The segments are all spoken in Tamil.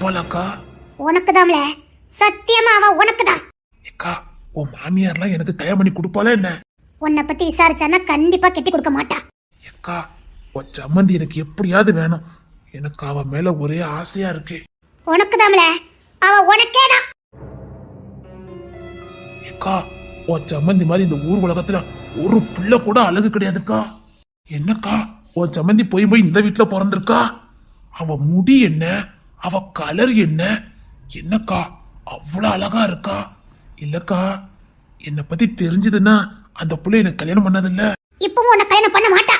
கிடைப்பாளாக்கா உனக்கு சத்தியமா அவ உனக்கு தான் ஏக்கா உன் மாமியார்லாம் எனக்கு கல்யாணம் பண்ணி கொடுப்பாளா என்ன? உன்னை பத்தி விசாரிச்சானா கண்டிப்பா கெட்டி கொடுக்க மாட்டா. ஏக்கா உன் சம்மந்தி எனக்கு எப்படியாவது வேணும். எனக்கு அவ மேல ஒரே ஆசையா இருக்கு. உனக்கு அவ உனக்கே தான் ஏக்கா உன் சம்மந்தி மாதிரி இந்த ஊர் உலகத்துல ஒரு பிள்ளை கூட அழகு கிடையாதுக்கா. என்னக்கா உன் சம்மந்தி போய் போய் இந்த வீட்டுல பிறந்திருக்கா? அவ முடி என்ன? அவ கலர் என்ன? என்னக்கா அவ்வளவு அழகா இருக்கா? இல்லக்கா என்னை பத்தி தெரிஞ்சதுன்னா அந்த புள்ள எனக்கு கல்யாணம் பண்ணதில்ல. இப்பவும் உன்னை கல்யாணம் பண்ண மாட்டா.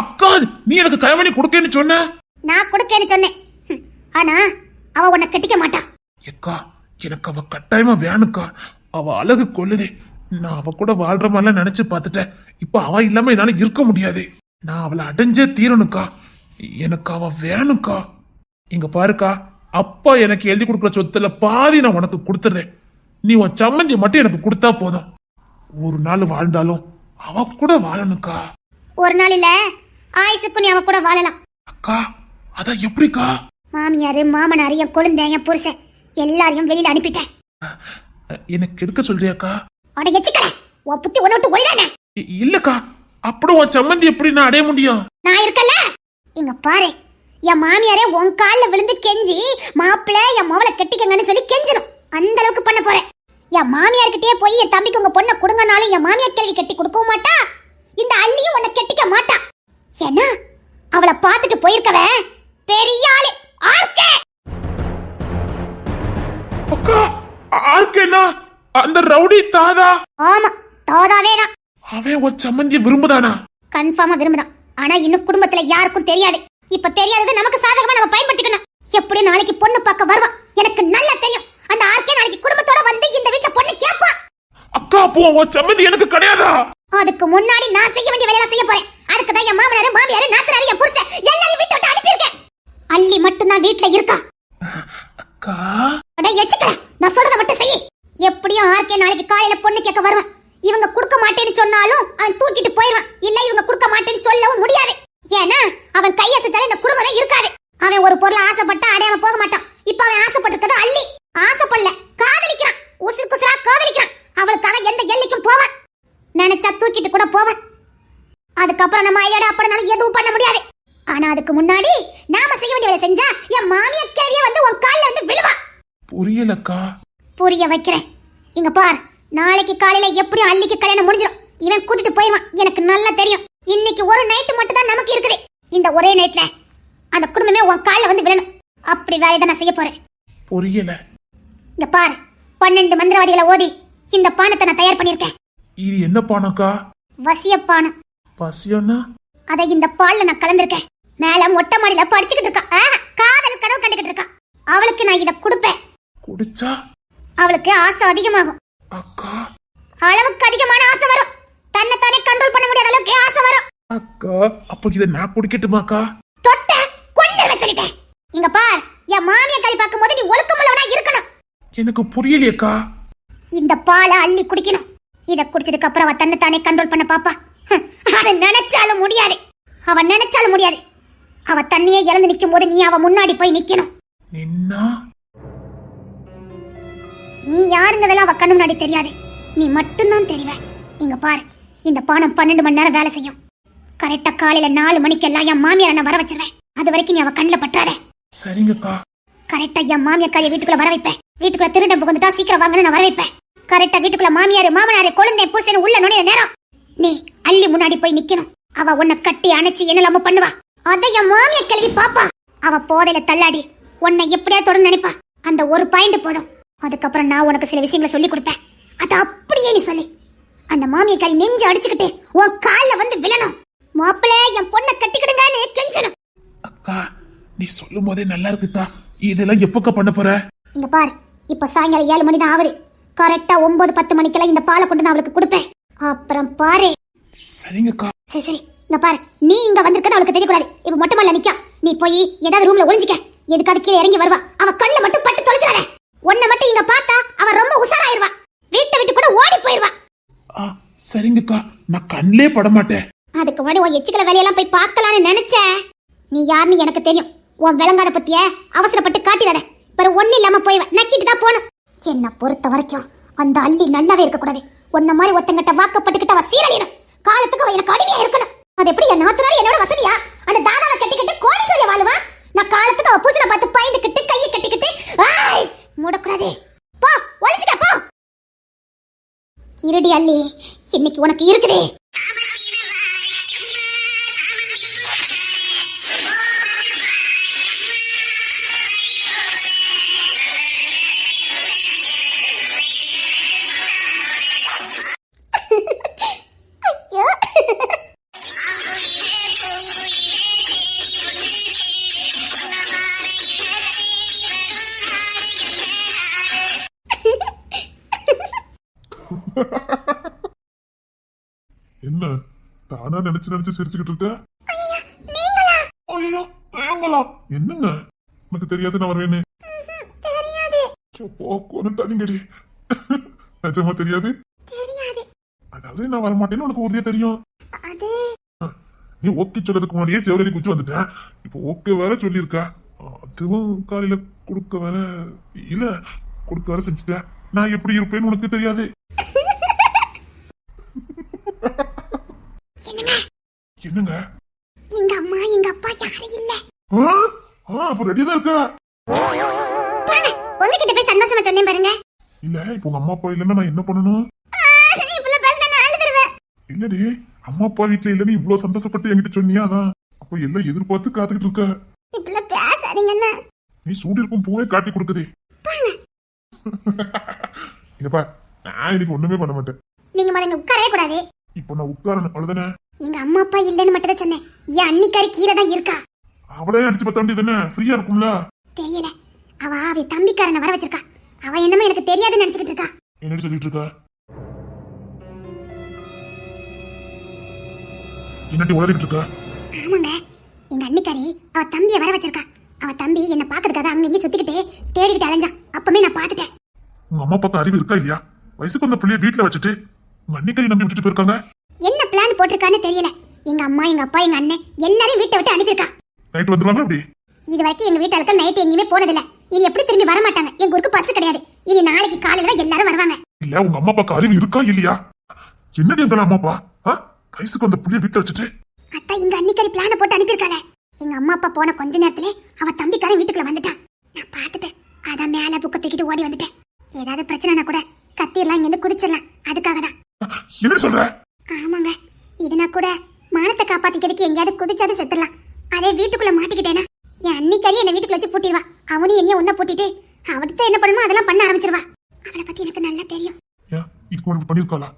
அக்கா நீ எனக்கு கல்யாணம் பண்ணி கொடுக்கேன்னு சொன்ன? நான் கொடுக்கேன்னு சொன்னேன். ஆனா அவ உன்னை கட்டிக்க மாட்டா. ஏக்கா எனக்கு அவ கட்டாயமா வேணுக்கா அவ அழகு கொள்ளுதே. நான் அவ கூட வாழ்ற மாதிரிலாம் நினைச்சு பார்த்துட்டேன். இப்ப அவ இல்லாம என்னால இருக்க முடியாது. நான் அவளை அடைஞ்சே தீரணுக்கா எனக்கு அவ வேணுக்கா இங்க பாருக்கா அப்பா எனக்கு எழுதி கொடுக்குற சொத்துல பாதி நான் உனக்கு கொடுத்துறேன் நீ உன் சம்மந்தி மட்டும் எனக்கு கொடுத்தா போதும். ஒரு நாள் வாழ்ந்தாலும் அவ கூட வாழணுக்கா ஒரு நாள் இல்ல ஆயுசுக்கு நீ அவ கூட வாழலாம். அக்கா அதான் எப்படிக்கா? மாமியாரு மாமனாரு என் குழந்தை என் புருஷன் எல்லாரையும் வெளியில அனுப்பிட்டேன். எனக்கு எடுக்க சொல்றியாக்கா? அட எச்சுக்கல உன் புத்தி ஒண்ணு விட்டு ஒழிதானே இ- இல்லக்கா அப்புறம் உன் சம்மந்தி எப்படி நான் அடைய முடியும்? நான் இருக்கல. இங்க பாரு என் மாமியாரே உன் கால்ல விழுந்து கெஞ்சி மாப்பிள்ள என் மவளை கெட்டிக்கங்கன்னு சொல்லி கெஞ்சணும். அந்த அளவுக்கு பண்ண போறேன். என் மாமியார்கிட்டயே போய் என் தம்பிக்கு உங்க பொண்ணை கொடுங்கனாலும் என் மாமியார் கேள்வி கட்டி கொடுக்கவும் மாட்டா. இந்த அள்ளியும் உன்னை கெட்டிக்க மாட்டா. ஏன்னா அவளை பார்த்துட்டு போயிருக்கவ பெரிய ஆளு. ஆர்க்கே அக்கா ஆர்க்கேனா அந்த ரவுடி தாதா? ஆமா தோதாவே தான். அவன் உன் சம்மந்திய விரும்புதானா? கன்ஃபார்மா விரும்புதான். ஆனா இன்னும் குடும்பத்துல யாருக்கும் தெரியாது. இப்ப தெரியாதது நமக்கு சாதகமா நம்ம பயன்படுத்திக்கணும். எப்படி நாளைக்கு பொண்ணு பார்க்க வருவான் எனக்கு நல்லா தெரியும். அந்த ஆர்கே நாளைக்கு குடும்பத்தோட வந்து இந்த வீட்ல பொண்ணு கேப்பா. அக்கா அப்போ உன் சம்மந்தி எனக்கு கிடையாதா? அதுக்கு முன்னாடி நான் செய்ய வேண்டிய வேலையை செய்ய போறேன். அதுக்கு தான் என் மாமனாரு மாமியாரு நாத்தனாரு என் புருஷன் எல்லாரையும் வீட்டை விட்டு அனுப்பியிருக்கேன். அள்ளி மட்டும்தான் வீட்ல இருக்கா. அக்கா. அட எச்சுக்கல நான் சொல்றத மட்டும் செய் எப்படியும் ஆர்கே நாளைக்கு காலையில பொண்ணு கேட்க வருவான். இவங்க கொடுக்க மாட்டேன்னு சொன்னாலும் அவன் தூக்கிட்டு போயிடுவான். இல்ல இவங்க கொடுக்க மாட்டேன்னு சொல்லவும் முடியாது. ஏன்னா அவன் கையசைச்சாலும் இந்த குடும்பமே இருக்காது. அவன் ஒரு பொருளை ஆசைப்பட்டா அடையாம போக மாட்டான். இப்ப அவன் ஆசைப்பட்டிருக்கிறது அள்ளி. ஆசைப்படல. காதலிக்கிறான். உசுறு குசுரா காதலிக்கிறான். அவளுக்காக எந்த எல்லைக்கும் போவான். நினைச்சா தூக்கிட்டு கூட போவான். அதுக்கப்புறம் நம்ம ஐயோட அப்படினாலும் எதுவும் பண்ண முடியாது. ஆனா அதுக்கு முன்னாடி நாம செய்ய வேண்டிய வேலை செஞ்சா என் மாமியார் கேள்விய வந்து உன் கால்ல வந்து விழுவா. புரியலக்கா. புரிய வைக்கிறேன். இங்க பார் நாளைக்கு காலையில எப்படியும் அள்ளிக்கு கல்யாணம் முடிஞ்சிடும் இவன் கூட்டிட்டு போயிடுவான். எனக்கு நல்லா தெரியும். இன்னைக்கு ஒரு நைட்டு மட்டும் தான் நமக்கு இருக்குது. இந்த ஒரே நைட்ல அந்த குடும்பமே உன் கால்ல வந்து விழணும். அப்படி வேலையை தான் நான் செய்ய போறேன். புரியல. இங்க பார் பன்னெண்டு மந்திரவாதிகளை ஓதி இந்த பானத்தை நான் தயார் பண்ணியிருக்கேன். இது என்ன பானக்கா? வசிய பானம். பசியம்னா அதை இந்த பால்ல நான் கலந்திருக்கேன். மேல மொட்டை மாடியில படிச்சுக்கிட்டு இருக்கா ஆஹா, காதல் கனவு கண்டுகிட்டு இருக்கா அவளுக்கு நான் இதை கொடுப்பேன். குடிச்சா? அவளுக்கு ஆசை அதிகமாகும். அக்கா. அளவுக்கு அதிகமான ஆசை வரும் தன்னை தானே கண்ட்ரோல் பண்ண முடியாத அளவுக்கு ஆசை வரும் அக்கா அப்போ இதை நான் குடிக்கட்டுமாக்கா தொட்ட கொண்டு சொல்லிட்டேன். இங்க பார் என் மாமிய கறி பார்க்கும்போது நீ ஒழுக்கமுள்ளவனா இருக்கணும். எனக்கு புரியலையேக்கா இந்த பாலை அள்ளி குடிக்கணும். இத குடிச்சதுக்கு அப்புறம் அவ தன்னை தானே கண்ட்ரோல் பண்ண பாப்பா. அதை நினைச்சாலும் முடியாது. அவ நினைச்சாலும் முடியாது. அவ தண்ணியே இழந்து நிக்கும் போது நீ அவ முன்னாடி போய் நிக்கணும். நின்னா? நீ யாருங்கிறதெல்லாம் அவ கண்ணு முன்னாடி தெரியாது. நீ மட்டும்தான் தெரிவ. இங்க பாரு இந்த பானம் பன்னெண்டு மணி நேரம் வேலை செய்யும். கரெக்டா காலையில நாலு மணிக்கெல்லாம் என் மாமியார் நான் வர வச்சிருவேன். அது வரைக்கும் நீ அவ கண்ணுல பற்றாத. சரிங்கக்கா. கரெக்டா என் மாமியார் காரிய வீட்டுக்குள்ள வர வைப்பேன். வீட்டுக்குள்ள திருடன் புகுந்துட்டா சீக்கிரம் வாங்கன்னு நான் வர வைப்பேன். கரெக்டா வீட்டுக்குள்ள மாமியார் மாமனார் குழந்தை பூசன் உள்ள நுழைய நேரம். நீ அள்ளி முன்னாடி போய் நிக்கணும். அவ உன்னை கட்டி அணைச்சு என்னலாம பண்ணுவா. அதை என் மாமியார் கிளவி பாப்பா. அவ போதையில தள்ளாடி உன்னை எப்படியா தொடர்ந்து நினைப்பா. அந்த ஒரு பாயிண்ட் போதும். அதுக்கப்புறம் நான் உனக்கு சில விஷயங்களை சொல்லி கொடுப்பேன். அதை அப்படியே நீ சொல்லி. அந்த மாமியார் காரி நெஞ்சு அடிச்சுக்கிட்டு உன் கால்ல வந்து விழணும். மாப்பிள்ளை என் பொண்ணை கட்டிக்கிடுங்கன்னு கெஞ்சணும் அக்கா நீ சொல்லும் போதே நல்லா இருக்குக்கா இதெல்லாம் எப்பக்கா பண்ண போற? இங்க பாரு இப்ப சாயங்காலம் ஏழு மணி தான் ஆகுது கரெக்டா ஒன்பது பத்து மணிக்கெல்லாம் இந்த பாலை கொண்டு நான் அவளுக்கு கொடுப்பேன். அப்புறம் பாரு. சரிங்கக்கா. சரி சரி. இங்க பாரு நீ இங்க வந்திருக்கிறது அவளுக்கு தெரியக்கூடாது. இப்ப மொட்டை நிக்கா. நீ போய் ஏதாவது ரூம்ல ஒளிஞ்சிக்க. எதுக்காவது கீழே இறங்கி வருவா. அவ கண்ணுல மட்டும் பட்டு தொலைச்சிடாத உன்னை மட்டும் இங்க பார்த்தா அவ ரொம்ப உசாராயிருவா வீட்டை விட்டு கூட ஓடி போயிருவா. சரிங்கக்கா. நான் கண்ணிலே பட மாட்டேன் அதுக்கு முன்னாடி உன் எச்சுக்கல வேலையெல்லாம் போய் பார்க்கலான்னு நினைச்சேன். நீ யாருன்னு எனக்கு தெரியும். உன் விளங்காத பத்திய அவசரப்பட்டு காட்டிடாத. வேற ஒண்ணு இல்லாம போய்வேன் நக்கிட்டு தான் போகணும். என்ன பொறுத்த வரைக்கும் அந்த அள்ளி நல்லாவே இருக்கக்கூடாது. உன்ன மாதிரி ஒருத்தங்கிட்ட வாக்கப்பட்டுக்கிட்ட அவ சீரழியணும். காலத்துக்கு அவ எனக்கு அடிமையா இருக்கணும். அது எப்படி என் நாத்தனால என்னோட வசதியா? அந்த தாதாவை கட்டிக்கிட்டு கோடீஸ்வரிய வாழுவா? நான் காலத்துக்கு அவ பூசல பார்த்து பயந்துக்கிட்டு கையை கட்டிக்கிட்டு ஆய் மூடக்கூடாது. போ ஒழிச்சுக்க போ. இருடி அள்ளி இன்னைக்கு உனக்கு இருக்குதே. என்ன? தானா நினைச்சு நினைச்சு சிரிச்சுக்கிட்டு இருக்க? ஐயோ ஏங்களா என்னங்க? உனக்கு தெரியாது நான் வருவேன்னு. கொண்டுட்டாதீங்கடி நிஜமா தெரியாது? அதாவது நான் வரமாட்டேன்னு உனக்கு உறுதியா தெரியும். நீ ஓகே சொல்றதுக்கு முன்னாடியே ஜெவலரி குச்சி வந்துட்டேன் இப்போ ஓகே வேற சொல்லியிருக்க. அதுவும் காலையில கொடுக்க வேற இல்ல கொடுக்க வேற செஞ்சுட்டேன் நான் எப்படி இருப்பேன்னு உனக்கு தெரியாது. என்னங்க? என்னங்க? எங்க அம்மா எங்க அப்பா யாரும் இல்ல. அப்ப ரெடியா தான் இருக்க? உங்ககிட்ட போய் சந்தோஷமா சொன்னேன் பாருங்க. இல்ல இப்போ உங்க அம்மா அப்பா இல்லைன்னா நான் என்ன பண்ணணும்? இல்லடி அம்மா அப்பா வீட்டுல இல்லைன்னு இவ்வளவு சந்தோஷப்பட்டு என்கிட்ட சொன்னியா அதான்? அப்ப எல்லாம் எதிர்பார்த்து காத்துக்கிட்டு இருக்க. இப்பெல்லாம் பேசாதீங்கன்னு நீ சூடி இருக்கும் பூவே காட்டி கொடுக்குதே. இங்கப்பா நான் இன்னைக்கு ஒண்ணுமே பண்ண மாட்டேன். நீங்க முதல்ல உட்காரவே கூடாது. இப்போ நான் உட்காரணும் அவ்வளவுதானே? எங்க அம்மா அப்பா இல்லைன்னு மட்டும் தான் சொன்னேன். என் அன்னிக்காரி கீழே தான் இருக்கா? அவளே அடிச்சு பத்த வேண்டியது என்ன? ஃப்ரீயா இருக்கும்ல? தெரியல. அவ அவ தம்பிக்காரனை வர வச்சிருக்கா. அவ என்னமோ எனக்கு தெரியாதுன்னு நினைச்சுக்கிட்டு இருக்கா. என்னடி சொல்லிட்டு இருக்க? என்னடி உளறிக்கிட்டு இருக்க? ஆமாங்க. எங்க அன்னிக்காரி அவ தம்பியை வர வச்சிருக்கா. அவ தம்பி என்ன பாக்குறதுக்காக அங்க இங்க சுத்திக்கிட்டு தேடிக்கிட்டு அலைஞ்சான். அப்பமே நான் பார்த்துட்டேன். உங்க அம்மா அப்பாக்கு அறிவு இருக்கா இல்லையா? வயசுக்கு வந்த பிள்ளைய வீட்டுல வச்சுட்டு அன்னிக்கறி நம்பி விட்டுட்டு போயிருக்காங்க. என்ன பிளான் போட்டிருக்கான்னு தெரியல. எங்க அம்மா எங்க அப்பா எங்க அண்ணன் எல்லாரையும் வீட்டை விட்டு அனுப்பியிருக்கா. நைட் வந்துருவாங்க அப்படி? இது வரைக்கும் எங்க வீட்டாளுக்கு நைட் எங்கேயுமே போனதில்ல. இனி எப்படி திரும்பி வர மாட்டாங்க? எங்க ஊருக்கு பஸ் கிடையாது. இனி நாளைக்கு காலையில தான் எல்லாரும் வருவாங்க. இல்ல உங்க அம்மா அப்பாக்கு அறிவு இருக்கா இல்லையா? என்னடி அந்த அம்மா அப்பா? ஆ? வயசுக்கு வந்த பிள்ளைய வீட்டுல வச்சுட்டு. அத்தா எங்க அன்னிக்கறி பிளான போட்டு அனுப்பியிருக்காங்க. எங்க அம்மா அப்பா போன கொஞ்ச நேரத்திலே அவ தம்பிக்காரன் வீட்டுக்குள்ள வந்துட்டான். நான் பார்த்துட்டேன். அதான் மேல புக்க தூக்கிட்டு ஓடி வந்துட்டேன். ஏதாவது பிரச்சனைனா கூட கத்திரலாம் இங்க இருந்து குதிச்சிடலாம் அதுக்காக தான் என்ன சொல்ற? ஆமாங்க. இதுனா கூட மானத்தை காப்பாத்திக்கிறதுக்கு எங்கேயாவது குதிச்சாது செத்துடலாம். அதே வீட்டுக்குள்ள மாட்டிக்கிட்டேனா? என் அன்னிக்கறி என்ன வீட்டுக்குள்ள வச்சு பூட்டிடுவா. அவனையும் என்னையும் ஒண்ணா பூட்டிட்டு அவர்கிட்ட என்ன பண்ணுமோ அதெல்லாம் பண்ண ஆரம்பிச்சிருவா. அவளை பத்தி எனக்கு நல்லா தெரியும். இதுக்கு முன்னாடி பண்ணிருக்காளா?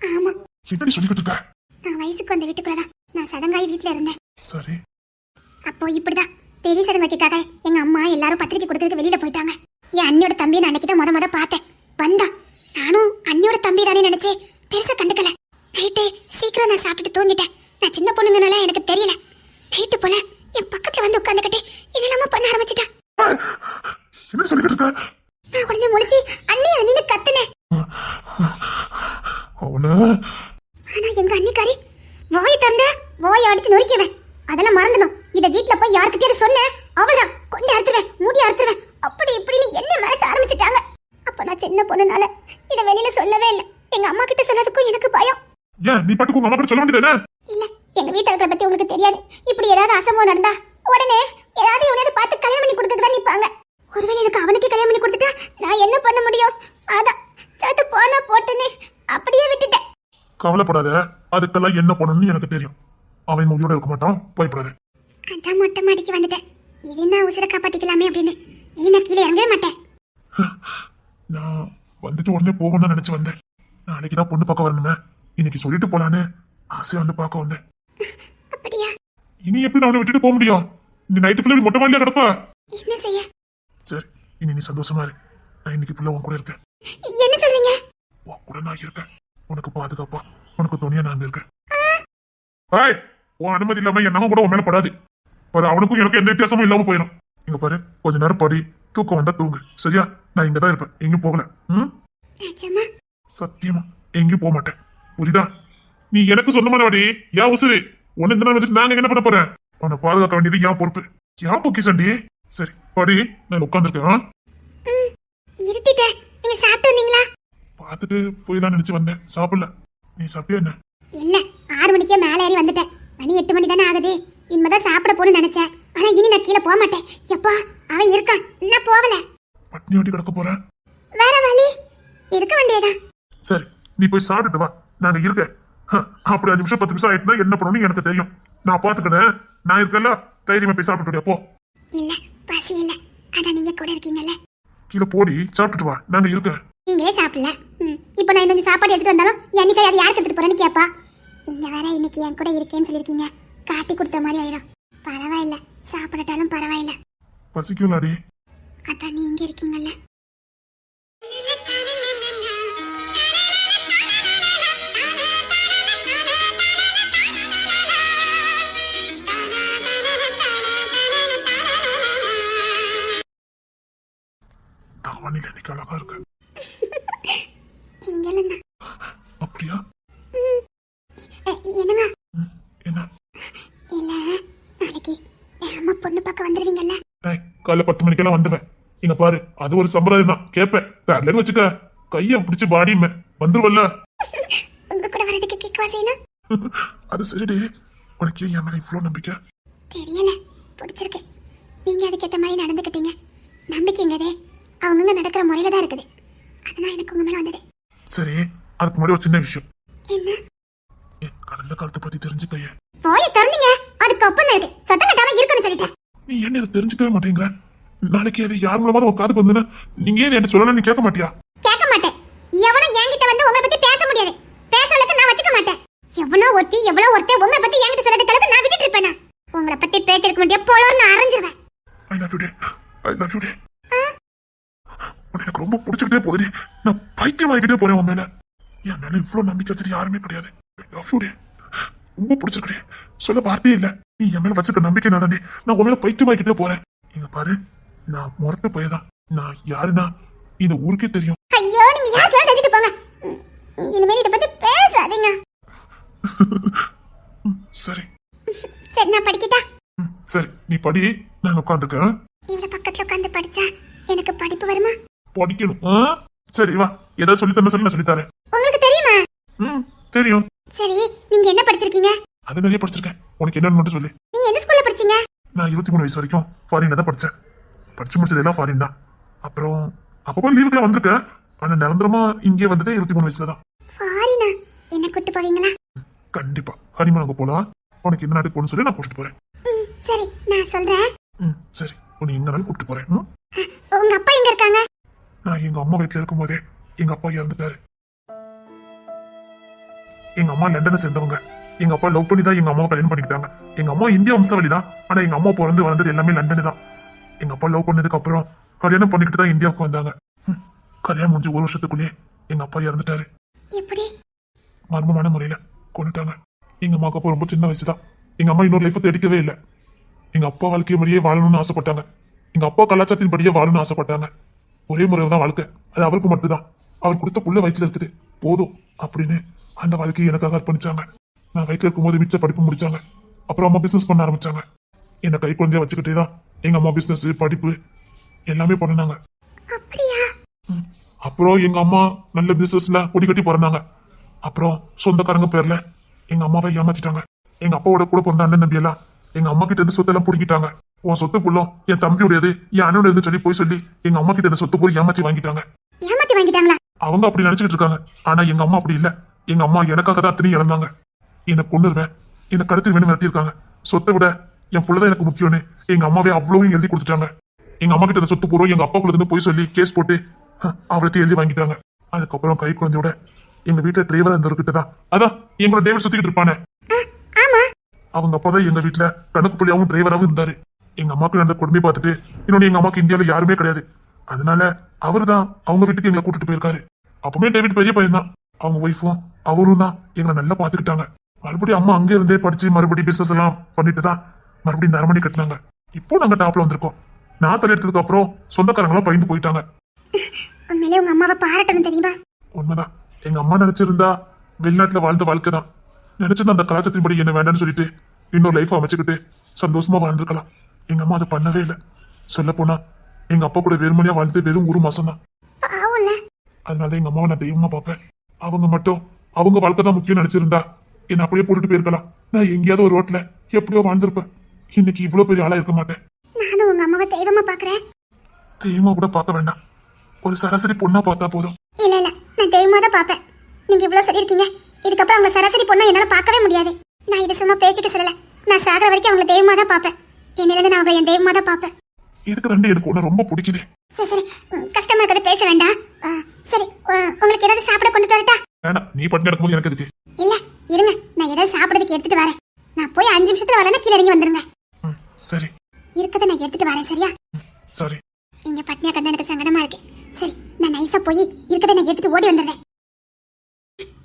ஆமா. என்னடி சொல்லிக்கிட்டு இருக்க? நான் வயசுக்கு வந்த வீட்டுக்குள்ளதான் நான் சடங்காய் வீட்டுல இருந்தேன். சரி. அப்போ இப்படிதான். பெரிய சடங்கு வைக்கிறதுக்காக எங்க அம்மா எல்லாரும் பத்திரிக்கை கொடுக்கறதுக்கு வெளியில போயிட்டாங்க. என் அண்ணியோட தம்பியை நான் அன்னைக்கு தான் முத முத பார்த்தேன். வந்தா நானும் அண்ணியோட தம்பி தானே நினைச்சு பெருசா கண்டுக்கல. நைட்டு சீக்கிரம் நான் சாப்பிட்டுட்டு தூங்கிட்டேன். நான் சின்ன பொண்ணுங்கனால எனக்கு தெரியல. நைட்டு போல என் பக்கத்துல வந்து உட்காந்துக்கிட்டு என்னெல்லாமோ பண்ண ஆரம்பிச்சிட்டான். என்ன சொல்லிக்கிட்டு இருக்க? நான் உடனே முழிச்சு அண்ணி அண்ணின்னு கத்துனேன். அவன? ஆனா எங்க அண்ணிக்காரி வாய் திறந்த வாய் அடிச்சு நொறுக்கிவேன் அதெல்லாம் மறந்துடும். இத வீட்ல போய் யார்கிட்டயாவது சொன்னேன் அவ்வளவுதான் கொண்டு அறுத்துருவேன் முடி அறுத்துருவேன். அப்படி இப்படின்னு என்ன மிரட்ட ஆரம்பிச்சிட்டாங்க. அப்ப நான் சின்ன பொண்ணுனால இத வெளியில சொல்லவே இல்லை. எங்க அம்மா கிட்ட சொன்னதுக்கும் எனக்கு பயம். ஏன் நீ பாட்டுக்கு உங்க அம்மா கிட்ட சொல்ல வேண்டியது இல்ல எங்க வீட்டாளர்களை பத்தி உங்களுக்கு தெரியாது. இப்படி ஏதாவது அசம்பவம் நடந்தா உடனே ஏதாவது எவனையாவது பார்த்து கல்யாணம் பண்ணி கொடுக்கறதுக்கு தான் நிப்பாங்க. ஒருவேளை எனக்கு அவனுக்கு கல்யாணம் பண்ணி கொடுத்துட்டா நான் என்ன பண்ண முடியும்? அதான் சத்து போனா போட்டுன்னு அப்படியே விட்டுட்டேன். கவலைப்படாத அதுக்கெல்லாம் என்ன பண்ணணும்னு எனக்கு தெரியும். அவன் உயிரோட இருக்க மாட்டான் பயப்படாத. அதான் மொட்டை மாடிக்கு வந்துட்டேன். இது நான் உசுர காப்பாத்திக்கலாமே அப்படின்னு. இனி நான் கீழே இறங்கவே மாட்டேன். நான் வந்துட்டு உடனே போகணும்னு நினைச்சு வந்தேன். நாளைக்கு தான் பொண்ணு பார்க்க வரணுமே. இன்னைக்கு சொல்லிட்டு போலான்னு ஆசையா வந்து பார்க்க வந்தேன். அப்படியா? இனி எப்படி நான் அவனை விட்டுட்டு போக முடியும்? நீ நைட்டு ஃபுல்லா மொட்டை மாடியா கிடப்ப. என்ன செய்ய? சரி இனி நீ சந்தோஷமா இரு. நான் இன்னைக்கு ஃபுல்லா உன் கூட இருக்கேன். என்ன சொல்றீங்க? உன் கூட நான் இருக்கேன். உனக்கு பாதுகாப்பா? உனக்கு துணையா நான் இருக்கேன். ஏய் உன் அனுமதி இல்லாம என் நகம் கூட உன் மேல படாது. பாரு அவனுக்கும் எனக்கு எந்த வித்தியாசமும் இல்லாம போயிடும் இங்க பாரு கொஞ்ச நேரம் படி. தூக்கம் வந்தா தூங்கு. சரியா? நான் இங்க தான் இருப்பேன். எங்கேயும் போகல. ம்? சத்தியமா. எங்கேயும் போக மாட்டேன். புரியுதா? நீ எனக்கு சொந்தமானவாடி ஏன் உசுரு உன்னை இந்த வச்சுட்டு நாங்க என்ன பண்ண போறேன்? உன்னை பாதுகாக்க வேண்டியது என் பொறுப்பு. ஏன் பொக்கிசண்டி சரி படி நான் உட்காந்துருக்கேன் நீங்க சாப்பிட்டு வந்தீங்களா? பார்த்துட்டு போயிடலாம் நினைச்சு வந்தேன். சாப்பிடல. நீ சாப்பிட்டியா என்ன? இல்ல ஆறு மணிக்கே மேல ஏறி வந்துட்டேன். மணி எட்டு மணி தானே ஆகுது. இனிமேதான் சாப்பிட போகணும்னு நினைச்சேன். ஆனா இனி நான் கீழே போக மாட்டேன். எப்பா அவன் இருக்கான். நான் போகல. பட்னி ஓட்டி கிடக்க போறேன். வேற வழி? இருக்க வேண்டியதான் சரி நீ போய் சாப்பிட்டுட்டு வா. நாங்க இருக்கேன். அப்படி அஞ்சு நிமிஷம் பத்து நிமிஷம் ஆயிட்டுனா என்ன பண்ணணும்னு எனக்கு தெரியும். நான் பாத்துக்கிறேன். நான் இருக்கல தைரியமா போய் சாப்பிட்டுட்டு போ. இல்ல பசி இல்ல. அதான் நீங்க கூட இருக்கீங்கல்ல. கீழே போடி சாப்பிட்டுட்டு வா. நாங்க இருக்கேன். நீங்களே சாப்பிடல. இப்போ நான் இன்னும் சாப்பாடு எடுத்துட்டு வந்தாலும் என்னைக்கு அது யாருக்கு எடுத்துட்டு போறேன்னு கேப்பா. நீங்க வேற இன்னைக்கு என் கூட இருக்கேன்னு சொல்லிருக்கீங்க காட்டி கொடுத்த மாதிரி ஆயிரும். பரவாயில்ல. சாப்பிடட்டாலும் பரவாயில்ல. பசிக்கும்லாடி. அதான் நீங்க இருக்கீங்கல்ல? இன்னைக்கு அழகா இருக்கு. நீங்களும் தான் அப்படியா எ, என்னங்க ம், என்ன இல்ல நாளைக்கு என் அம்மா பொண்ணு பார்க்க வந்துருவீங்கல்ல டேய் காலைல பத்து மணிக்கெல்லாம் வந்துடுவேன். இங்க பாரு அது ஒரு சம்பிரதாயம் தான். கேட்பேன் தரலன்னு வச்சுக்க கைய பிடிச்சு வாடிமே வந்துருவல்ல. உங்க கூட வரதுக்கு கேட்கவா செய்யணும் அது சரிடி. உனக்கு என் மேல இவ்வளவு நம்பிக்கை? தெரியல. பிடிச்சிருக்கு. நீங்க அதுக்கேத்த மாதிரி நடந்துக்கிட்டீங்க. நம்பிக்கைங்கிறதே அவங்கவுங்க நடக்கிற முறையில தான் இருக்குது. அதுதான் எனக்கு உங்க மேல வந்தது. சரி அதுக்கு முன்னாடி ஒரு சின்ன விஷயம். என்ன? என் கடந்த காலத்தை பத்தி தெரிஞ்சுக்கைய போய் திறந்தீங்க. அதுக்கு இருக்கு சத்தம் கட்டாம இருக்குன்னு சொல்லிட்டேன். நீ என்ன இதை தெரிஞ்சுக்கவே மாட்டேங்கிற? நாளைக்கு அது யார் மூலமா உன் காதுக்கு வந்துன்னா நீங்க ஏன் என்ன சொல்லலாம் நீ கேட்க மாட்டியா? கேட்க மாட்டேன். எவனும் என்கிட்ட வந்து உங்களை பத்தி பேச முடியாது. பேசுறதுக்கு நான் வச்சுக்க மாட்டேன். எவனோ ஒருத்தி எவ்வளோ ஒருத்தன் உங்களை பத்தி என்கிட்ட சொல்றதுக்கு நான் விட்டுட்டு இருப்பேனா? உங்களை பத்தி பேச்செடுக்க முடிய போலோன்னு நான் அரைஞ்சிருவேன் ஐ லவ் யூ டே ஐ லவ் யூ டே உன்னை எனக்கு ரொம்ப பிடிச்சிக்கிட்டே போகுது நான் பைத்தியம் ஆகிக்கிட்டே போறேன் உன் மேல. என் மேல இவ்வளவு நம்பிக்கை வச்சது யாருமே கிடையாது. லவ் யூ டே ரொம்ப பிடிச்சிருக்கே சொல்ல வார்த்தையே இல்ல. நீ என் மேல வச்சிருக்க நம்பிக்கை நான் தாண்டி நான் உன் மேல பைத்தியம் ஆகிக்கிட்டே போறேன். இங்க பாரு நான் முரட்டு போயதான். நான் யாருன்னா இந்த ஊருக்கே தெரியும். ஐயோ நீங்க யாருக்கெல்லாம் தெரிஞ்சுட்டு போங்க? ம், இனிமேல் இதை பத்தி பேசாதீங்க. சரி. சரி நான் படிக்கிட்டா? சரி. நீ படி நான் உட்காந்துருக்கேன் இவள பக்கத்துல உட்காந்து படிச்சா எனக்கு படிப்பு வருமா? படிக்கணும்? சரி வா. ஏதாவது சொல்லி தர சொல்லி நான் சொல்லித்தரேன். உங்களுக்கு தெரியுமா? ம் தெரியும். சரி நீங்க என்ன படிச்சிருக்கீங்க? அது நிறைய படிச்சிருக்கேன். உனக்கு என்னன்னு மட்டும் சொல்லு. நீங்க எந்த ஸ்கூல்ல படிச்சீங்க? நான் இருபத்தி மூணு வயசு வரைக்கும் ஃபாரின்ல தான் படித்தேன் படிச்சு முடிச்சது எல்லாம் ஃபாரின் தான். அப்புறம் அப்பப்போ லீவுக்குலாம் வந்திருக்கேன். ஆனா நிரந்தரமா இங்கே வந்ததே இருபத்தி மூணு வயசுல தான். ஃபாரினா என்ன கூட்டு போவீங்களா? கண்டிப்பா. ஹனிமூன் அங்க போலாம். உனக்கு எந்த நாட்டுக்கு போகணும்னு சொல்லி நான் கூட்டிட்டு போறேன். சரி நான் சொல்றேன். ம் சரி. உன்னை எங்க நாளும் கூட்டிட்டு போறேன்? உங்க அப்பா எங்க இருக்காங்க? நான் எங்க அம்மா வீட்டுல இருக்கும் போதே எங்க அப்பா இறந்துட்டாரு. எங்க அம்மா லண்டனை சேர்ந்தவங்க. எங்க அப்பா லவ் பண்ணி தான் எங்க அம்மாவை கல்யாணம் பண்ணிக்கிட்டாங்க. எங்க அம்மா இந்திய வம்சாவளி தான் ஆனா எங்க அம்மா பிறந்து வளர்ந்தது எல்லாமே லண்டனு தான் எங்க அப்பா லவ் பண்ணதுக்கு அப்புறம் கல்யாணம் பண்ணிக்கிட்டு தான் இந்தியாவுக்கு வந்தாங்க. கல்யாணம் முடிஞ்சு ஒரு வருஷத்துக்குள்ளேயே எங்க அப்பா இறந்துட்டாரு. எப்படி? மர்மமான முறையில கொண்டுட்டாங்க எங்க அம்மாவுக்கு அப்போ ரொம்ப சின்ன வயசு தான் எங்க அம்மா இன்னொரு லைஃப்பை தேடிக்கவே இல்லை. எங்க அப்பா வாழ்க்கை முறையே வாழணும்னு ஆசைப்பட்டாங்க. எங்க அப்பா கலாச்சாரத்தின் படியே வாழணும்னு ஆசைப்பட்டாங்க. ஒரே முறை தான் வாழ்க்கை. அது அவருக்கு மட்டும்தான். அவர் கொடுத்த புள்ள வயிற்றுல இருக்குது. போதும் அப்படின்னு அந்த வாழ்க்கையை எனக்காக அர்ப்பணிச்சாங்க. நான் வயிற்றுல இருக்கும்போது மிச்ச படிப்பு முடிச்சாங்க. அப்புறம் அம்மா பிசினஸ் பண்ண ஆரம்பிச்சாங்க. என்னை கை குழந்தைய வச்சுக்கிட்டே தான் எங்க அம்மா பிசினஸ் படிப்பு எல்லாமே பண்ணினாங்க. ம். அப்புறம் எங்க அம்மா நல்ல பிசினஸ்ல கொடி கட்டி பிறந்தாங்க. அப்புறம் சொந்தக்காரங்க பேர்ல எங்க அம்மாவை ஏமாத்திட்டாங்க. எங்க அப்பாவோட கூட பிறந்த அண்ணன் தம்பி எல்லாம் எங்க அம்மா கிட்ட இருந்து சொத்தெல்லாம் பிடிக்கிட்டாங்க உன் சொத்து புள்ளம் என் தம்பியுடையது என் அண்ணனுடையது சொல்லி போய் சொல்லி எங்க அம்மா கிட்ட இந்த சொத்து போய் ஏமாத்தி வாங்கிட்டாங்க. ஏமாத்தி வாங்கிட்டாங்களா? அவங்க அப்படி நினைச்சுக்கிட்டு இருக்காங்க. ஆனா எங்க அம்மா அப்படி இல்ல. எங்க அம்மா எனக்காக தான் அத்தனையும் இறந்தாங்க. என்னை கொண்டுருவேன் என்னை கடத்தி வேணும் மிரட்டியிருக்காங்க. சொத்தை விட என் புள்ளதான் எனக்கு முக்கியம்னு எங்க அம்மாவே அவ்வளவும் எழுதி கொடுத்துட்டாங்க. எங்க அம்மா கிட்ட சொத்து பூர்வம் எங்க அப்பா இருந்து போய் சொல்லி கேஸ் போட்டு அவளுக்கு எழுதி வாங்கிட்டாங்க. அதுக்கப்புறம் கை குழந்தையோட எங்க வீட்டுல டிரைவர் இருந்தவர்கிட்ட தான். அதான் எங்களோட டேவிட் சுத்திக்கிட்டு இருப்பானே. அவங்க அப்பா தான் எங்க வீட்டுல கணக்கு புள்ளியாவும் டிரைவராகவும் இருந்தாரு. எங்க அம்மாக்கு நடந்த கொடுமை பார்த்துட்டு இன்னொன்னு எங்க அம்மாக்கு இந்தியாவில யாருமே கிடையாது. அதனால அவர் தான் அவங்க வீட்டுக்கு எங்களை கூட்டிட்டு போயிருக்காரு. அப்பவுமே டேவிட் பெரிய பையன் தான் அவங்க ஒய்ஃபும் அவரும் தான் எங்களை நல்லா பாத்துக்கிட்டாங்க மறுபடியும் அம்மா அங்கே இருந்தே படிச்சு மறுபடியும் பிசினஸ் எல்லாம் பண்ணிட்டு தான் மறுபடியும் இந்த அரமணி கட்டினாங்க. இப்போ நாங்க டாப்ல வந்திருக்கோம். நான் தலையெடுத்ததுக்கு அப்புறம் சொந்தக்காரங்களும் பயந்து போயிட்டாங்க. உண்மையிலே உங்க அம்மாவை பாராட்டணும் தெரியுமா? உண்மைதான். எங்க அம்மா நினைச்சிருந்தா வெளிநாட்டுல வாழ்ந்த வாழ்க்கை தான். நினைச்சிருந்தா அந்த கலாச்சாரத்தின்படி என்ன வேண்டாம்னு சொல்லிட்டு இன்னொரு லைஃப் அமைச்சுக்கிட்டு சந்தோஷமா வாழ்ந்துருக்கலாம். எங்க அம்மா அதை பண்ணவே இல்லை. சொல்ல போனா எங்க அப்பா கூட வெறுமனையா வாழ்ந்து வெறும் ஒரு மாசம் தான் அதனால எங்க அம்மாவை நான் தெய்வமா பார்ப்பேன். அவங்க மட்டும் அவங்க வாழ்க்கை தான் முக்கியம் நினைச்சிருந்தா என்ன அப்படியே போட்டுட்டு போயிருக்கலாம். நான் எங்கேயாவது ஒரு ரோட்ல எப்படியோ வாழ்ந்திருப்பேன். இன்னைக்கு இவ்வளவு பெரிய ஆளா இருக்க மாட்டேன். நானும் உங்க அம்மாவை தெய்வமா பாக்குறேன் தெய்வமா கூட பார்க்க வேண்டாம். ஒரு சராசரி பொண்ணா பார்த்தா போதும். இல்ல இல்ல. நான் தெய்வமா தான் பாப்பேன் நீங்க இவ்வளவு சொல்லிருக்கீங்க இதுக்கப்புறம் அவங்க சராசரி பொண்ணை என்னால பார்க்கவே முடியாது. நான் இது சும்மா பேச்சுக்கு சொல்லல. நான் சாகிற வரைக்கும் அவங்கள தெய்வமா தான் பாப்பேன் என்னிலிருந்து நான் அவங்களை என் தெய்வமா தான் பாப்பேன் இதுக்கு ரெண்டு எனக்கு ஒண்ணு ரொம்ப பிடிக்குது. சரி சரி. கஷ்டமா இருக்கிறது பேச வேண்டாம் ஆ, சரி உ- உங்களுக்கு ஏதாவது சாப்பிட கொண்டுட்டு வரட்டா வேணாம் நீ பண்ணி நடக்கும்போது எனக்கு எதுக்கு? இல்ல இருங்க. நான் ஏதாவது சாப்பிடறதுக்கு எடுத்துட்டு வரேன். நான் போய் அஞ்சு நிமிஷத்துல வரேன்னா கீழே இறங்கி வந்துருங்க. சரி. இருக்கதை நான் எடுத்துட்டு வரேன் சரியா? சரி. நீங்க பட்னியா கண்டா எனக்கு சங்கடமா இருக்கு. சரி நான் நைஸா போய் இருக்கதை நான் எடுத்துட்டு ஓடி வந்துடுறேன்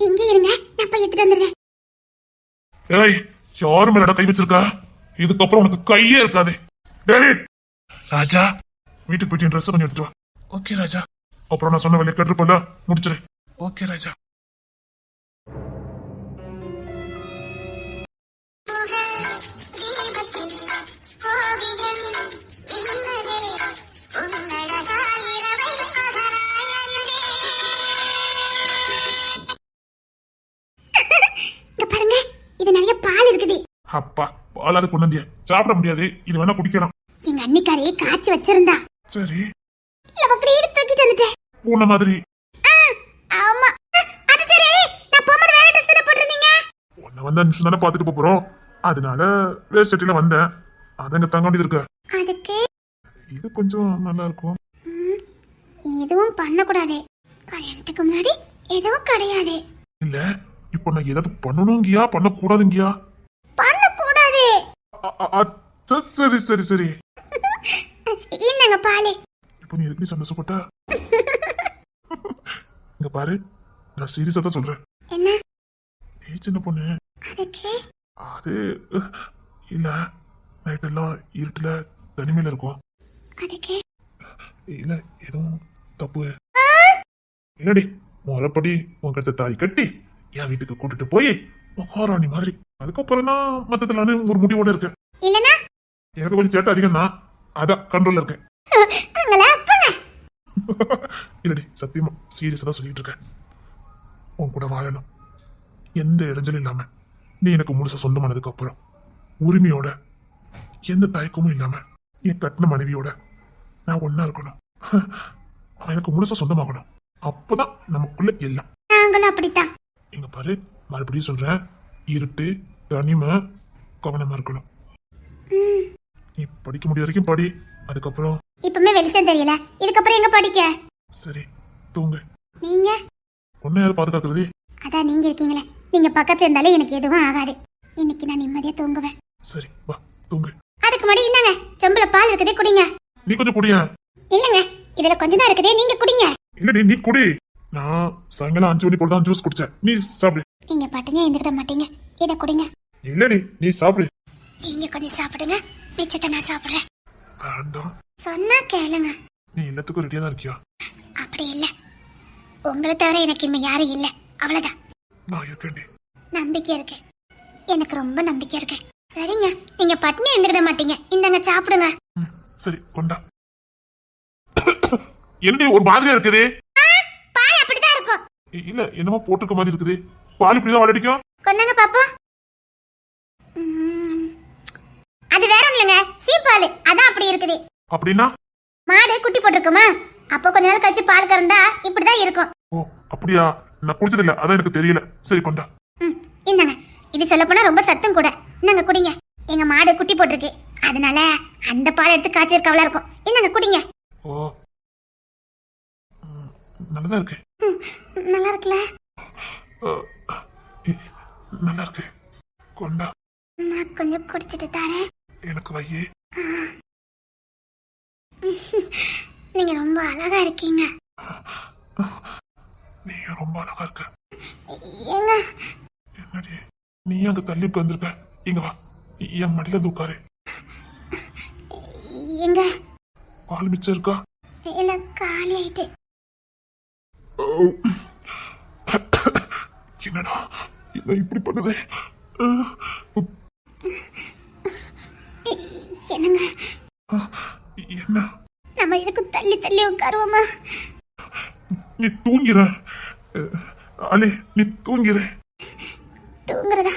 இங்கே இருங்க நான் போய் எடுத்துட்டு வந்துடுறேன் ஏய் யாரு மேலடா கை வச்சிருக்கா? இதுக்கப்புறம் உனக்கு கையே இருக்காது. டேவிட் ராஜா வீட்டுக்கு போயிட்டு ட்ரெஸ் கொஞ்சம் எடுத்துட்டு வா. ஓகே ராஜா. அப்புறம் நான் சொன்ன வேலையை கேட்டுருப்பல முடிச்சிரு. ஓகே ராஜா. அப்பா பாலாது கொண்டு வந்தியா சாப்பிட முடியாது. இது வேணா குடிக்கலாம். எங்க அன்னிக்காரி காய்ச்சி வச்சிருந்தா. சரி. இல்ல அப்படி எடுத்து தூக்கிட்டு வந்துட்டேன். பூனை மாதிரி. ஆமா. அது சரி. நான் போகும்போது வேற ட்ரெஸ் தானே போட்டிருந்தீங்க? உன்னை வந்து நிமிஷம் தானே பார்த்துட்டு போறோம். அதனால வேஸ்ட் சட்டில வந்தேன். அதங்க தங்க வேண்டியது இருக்கு? அதுக்கு? இது கொஞ்சம் நல்லா இருக்கும். எதுவும் பண்ணக்கூடாது. கல்யாணத்துக்கு முன்னாடி எதுவும் கிடையாது. இல்ல இப்போ நான் ஏதாவது பண்ணணுங்கியா பண்ணக்கூடாதுங்கியா? சரி, சரி சரி சரி. என்னங்க பாலு? இப்போ நீ எதுக்கு நீ சந்தோஷப்பட்ட இங்க பாரு நான் சீரியஸா தான் சொல்றேன். என்ன? ஏய் சின்ன பொண்ணு. அது இல்ல நைட் எல்லாம் இருட்டுல தனிமையில இருக்கும். இல்ல எதுவும் தப்பு. இல்லடி முறைப்படி உங்ககிட்ட தாய் கட்டி என் வீட்டுக்கு கூட்டிட்டு போய் மகாராணி மாதிரி அதுக்கப்புறம் தான் மத்ததுல நானு ஒரு முடிவோட இருக்கேன். இல்லனா எனக்கு கொஞ்சம் சேட்டை அதிகம் தான் அதான் கண்ட்ரோல்ல இருக்கேன். இல்லடி சத்தியமா சீரியஸா தான் சொல்லிட்டு இருக்கேன். உன் கூட வாழணும். எந்த இடைஞ்சலும் இல்லாம நீ எனக்கு முழுசா சொந்தமானதுக்கு அப்புறம் உரிமையோட எந்த தயக்கமும் இல்லாம என் கட்டின மனைவியோட நான் ஒண்ணா இருக்கணும். எனக்கு முழுசா சொந்தமாகணும். அப்பதான் நமக்குள்ள எல்லாம். நாங்களும் அப்படித்தான். இங்க பாரு மறுபடியும் சொல்றேன். இருட்டு தனிமை கவனமா இருக்கணும். நீ படிக்க முடிய வரைக்கும் படி. அதுக்கப்புறம் இப்பவுமே வெளிச்சம் தெரியல. இதுக்கப்புறம் எங்க படிக்க? சரி தூங்கு. நீங்க? உன்னை யார் பாதுகாக்கிறது? அதான் நீங்க இருக்கீங்களே. நீங்க பக்கத்துல இருந்தாலே எனக்கு எதுவும் ஆகாது. இன்னைக்கு நான் நிம்மதியா தூங்குவேன். சரி வா தூங்கு. அதுக்கு முன்னாடி இந்தாங்க. செம்புல பால் இருக்குதே குடிங்க. நீ கொஞ்சம் குடிய? இல்லங்க. இதுல கொஞ்சம் தான் இருக்குதே நீங்க குடிங்க. இல்லடி நீ குடி. நான் சாயங்காலம் அஞ்சு மணி போல தான் ஜூஸ் குடிச்சேன். நீ சாப்பிடு. நீங்க பாட்டுங்க எந்திரிட மாட்டீங்க. இத குடிங்க. இல்லடி நீ சாப்பிடு. நீங்க கொஞ்சம் சாப்பிடுங்க. மிச்சத்தை நான் சாப்பிடுறேன். வேண்டாம். சொன்னா கேளுங்க. நீ எல்லாத்துக்கும் ரெடியா தான் இருக்கியா? அப்படி இல்ல. உங்களை தவிர எனக்கு இனிமே யாரும் இல்ல. அவ்வளவுதான். நான் இருக்கேன்டி நம்பிக்கை இருக்கு. எனக்கு ரொம்ப நம்பிக்கை இருக்கு. சரிங்க. நீங்க பட்னி எந்திரிட மாட்டீங்க. இந்தாங்க சாப்பிடுங்க. ம், சரி கொண்டா. என்னடி ஒரு மாதிரியா இருக்குது? பால் அப்படிதான் இருக்கும். இ- இல்ல என்னமோ போட்டிருக்க மாதிரி இருக்குது. பால் இப்படிதான் வாழடிக்கும் கொண்டாங்க பாப்பா அது வேற ஒண்ணும் இல்லைங்க சீப்பால். அதான் அப்படி இருக்குது. அப்படின்னா? மாடு குட்டி போட்டிருக்குமா? அப்போ கொஞ்ச நாள் கழிச்சு பால் கறந்தா இப்படிதான் இருக்கும். ஓ அப்படியா? நான் குடிச்சது இல்ல அதான் எனக்கு தெரியல. சரி கொண்டா. ம், இந்தாங்க. இது சொல்ல போனா ரொம்ப சத்தம் கூட. இந்தாங்க குடிங்க. எங்க மாடு குட்டி போட்டிருக்கு. அதனால அந்த பால் எடுத்து காய்ச்சிருக்க அவ்வளோ இருக்கும். இந்தாங்க குடிங்க. ஓ. ம், நல்லதா இருக்கு. ம், நல்லா இருக்குல்ல நல்லா இருக்கு. கொண்டா. நான் கொஞ்சம் குடிச்சிட்டு தரேன். எனக்கு வையே நீங்க ரொம்ப அழகா இருக்கீங்க. நீ ரொம்ப அழகா இருக்க? ஏங்க? என்னடி? நீ அங்க தள்ளி உட்காந்துருக்க இங்க வா. என் மடியில உட்காரு. எங்க பால் மிச்சம் இருக்கா? இல்ல காலி ஆயிட்டு. என்னடா என்ன இப்படி பண்ணுது. என்னங்க? என்ன? நம்ம இதுக்கும் தள்ளி தள்ளி உட்காருவோமா? நீ தூங்கிற. அலி நீ தூங்கிற தூங்குறதா?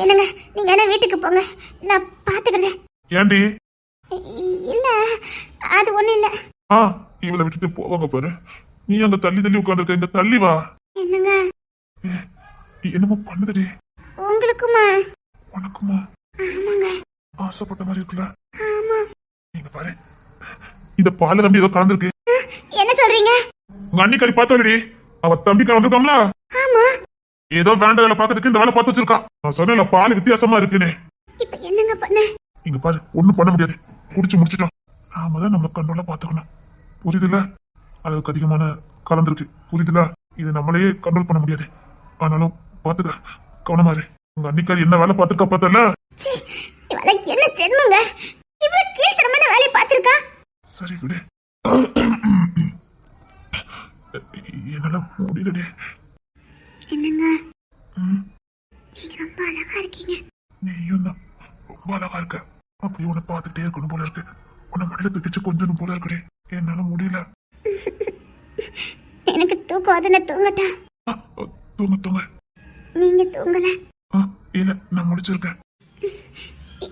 என்னங்க நீங்க என்ன வீட்டுக்கு போங்க. நான் பாத்துக்கிறேன். ஏண்டி? இல்ல அது ஒண்ணு இல்ல. ஆ இவளை விட்டுட்டு போவாங்க பாரு. நீ அங்க தள்ளி தள்ளி உட்காந்துருக்க இங்க தள்ளி வா. என்னங்க? என்னமோ பண்ணுதுடி. உங்களுக்குமா? உனக்குமா? ஆமாங்க. ஆசைப்பட்ட மாதிரி இருக்குல்ல? ஆமா. நீங்க பாரு. இந்த பால் தம்பி ஏதோ கலந்துருக்கு. என்ன சொல்றீங்க? உங்க அன்னிக்காரி பார்த்தோடி அவ தம்பிக்கு வந்திருக்காங்களா ஆமா. ஏதோ வேண்ட வேலை பார்க்கறதுக்கு இந்த வேலை பார்த்து வச்சிருக்கான் நான் சொன்னேன்ல பால் வித்தியாசமா இருக்குன்னு. இப்ப என்னங்க பண்ண? இங்க பாரு ஒண்ணும் பண்ண முடியாது. குடிச்சு முடிச்சிட்டோம். நாம தான் நம்மள கண்ட்ரோலா பாத்துக்கணும் புரியுதுல அளவுக்கு அதிகமான கலந்துருக்கு. புரியுதுல இது நம்மளையே கண்ட்ரோல் பண்ண முடியாது. ஆனாலும் பாத்துக்க கவனமா இரு. உங்க அன்னிக்காரி என்ன வேலை பார்த்துருக்கா பார்த்தல? என்ன ஜென்மங்க இவ்வளவு கீழ்த்தரமான வேலையை பார்த்திருக்கா? சரி விடு. என்னால முடியலடி. என்னங்க? நீங்க ரொம்ப அழகா இருக்கீங்க. நீயும் தான். ரொம்ப அழகா இருக்க. அப்படி உன்னை பார்த்துட்டே இருக்கணும் போல இருக்கு. உன்னை மடியில தூக்கிச்சு கொஞ்சம் போல இருக்குடி. என்னால முடியல. எனக்கு தூக்கம் அதுன்னு தூங்கட்டா ஆ, தூங்க தூங்க நீங்க தூங்கல ஆ, இல்ல நான் முடிச்சிருக்கேன்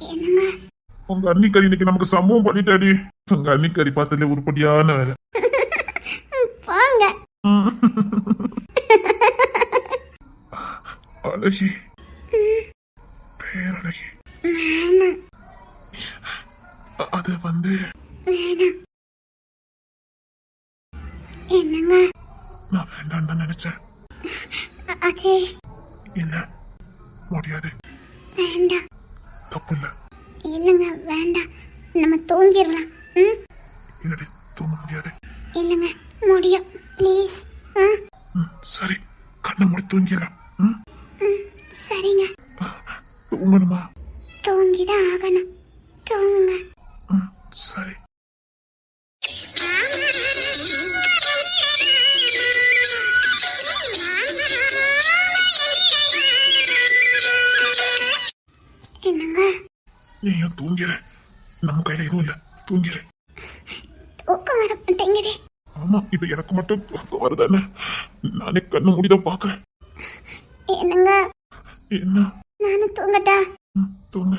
என்னங்க உங்க அன்னிக்கறி இன்னைக்கு நமக்கு சம்பவம் பண்ணிட்டாடி. உங்க அன்னிக்கறி பார்த்ததுல உருப்படியான வேலை. போங்க. அழகி பேரழகி வேணாம் அ- அது வந்து வேணாம் என்னங்க நான் வேண்டாம் தான் நினைச்சேன் அ- அதே இல்ல முடியாது வேண்டாம் தப்பு இல்ல இல்லைங்க வேண்டாம். நம்ம தூங்கிடலாம். ம்? இல்லடி தூங்க முடியாது. இல்லைங்க முடியும். ப்ளீஸ். சரி. கண்ணை மூடி தூங்கிடலாம். ம்? சரிங்க. தூங்கணுமா? தூங்கிதான் ஆகணும். தூங்குங்க. சரி. நீயும் தூங்கிற நம்ம கையில எதுவும் இல்ல. தூங்கிற தூக்கம் வர மாட்டேங்குதே. ஆமா இப்ப எனக்கு மட்டும் தூக்கம் வருதானே நானே கண்ணை மூடிதான் பாக்குறேன். என்னங்க? என்ன? நானும் தூங்கட்டா? ம், தூங்க.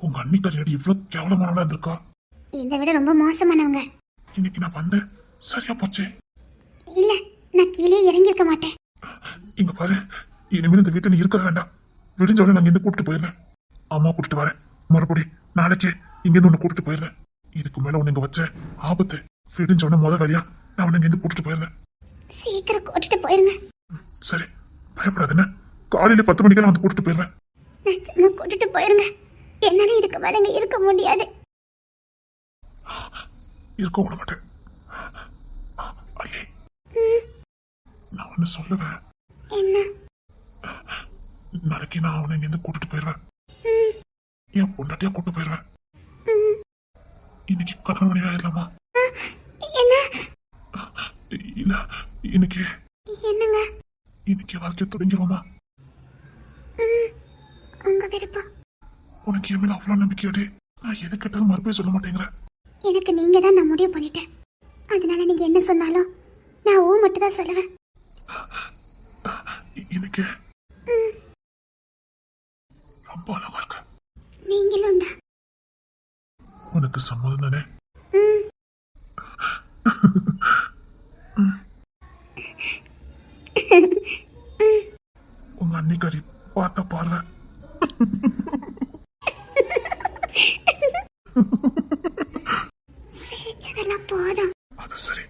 உங்க அன்னிக்காரி அடி இவ்வளவு கேவலமானவளா இருந்திருக்கா? இதை விட ரொம்ப மோசமானவங்க. இன்னைக்கு நான் வந்தேன். சரியா போச்சு. இல்ல நான் கீழே இறங்கியிருக்க மாட்டேன். இங்க பாரு. இனிமேல் இந்த வீட்டுல நீ இருக்க வேண்டாம். விடிஞ்ச உடனே நான் இங்க கூட்டிட்டு போயிடுறேன். அம்மா கூட்டிட்டு வரேன். மறுபடி நாளைக்கு இங்க இருந்து உன்னை கூட்டிட்டு போயிடுறேன். இதுக்கு மேல உன்னை இங்க வச்ச ஆபத்து விடிஞ்ச உடனே முத வேலையா நான் உன்னை இங்க இருந்து கூட்டிட்டு போயிடுறேன். சீக்கிரம் கூட்டிட்டு போயிருங்க. சரி பயப்படாதுன்னு காலையில பத்து மணிக்கெல்லாம் வந்து கூட்டிட்டு போயிடுறேன். சும்மா கூட்டிட்டு போயிருங்க. என்னால இதுக்கு மேல இங்க இருக்க முடியாது. இருக்க விட மாட்டேன். நான் ஒண்ணு சொல்லுவேன். என்ன? நாளைக்கு நான் அவனை இங்க இருந்து கூட்டிட்டு போயிடுவேன். என் பொண்டாட்டியா கூட்டு போயிடுவேன். இன்னைக்கு கடன் மணி ஆயிடலாமா இல்ல இன்னைக்கு. என்னங்க? இன்னைக்கு வாழ்க்கை தொடங்கிடுவோமா? உங்க விருப்பம். உனக்கு என் மேல அவ்வளவு நம்பிக்கையாடி நான் எது கேட்டாலும் மறுபடியும் சொல்ல மாட்டேங்கிறேன் எனக்கு நீங்க தான் நான் முடிவு பண்ணிட்டேன். அதனால நீங்க என்ன சொன்னாலும் நான் ஊ மட்டும் தான் சொல்லுவேன். இன்னைக்கு. ரொம்ப அழகா இருக்க நீங்களும் தான். உனக்கு சம்மதம் தானே? உங்க அன்னிக்காரி பார்த்த பார்வை. சிரிச்சதெல்லாம் போதும். அது சரி.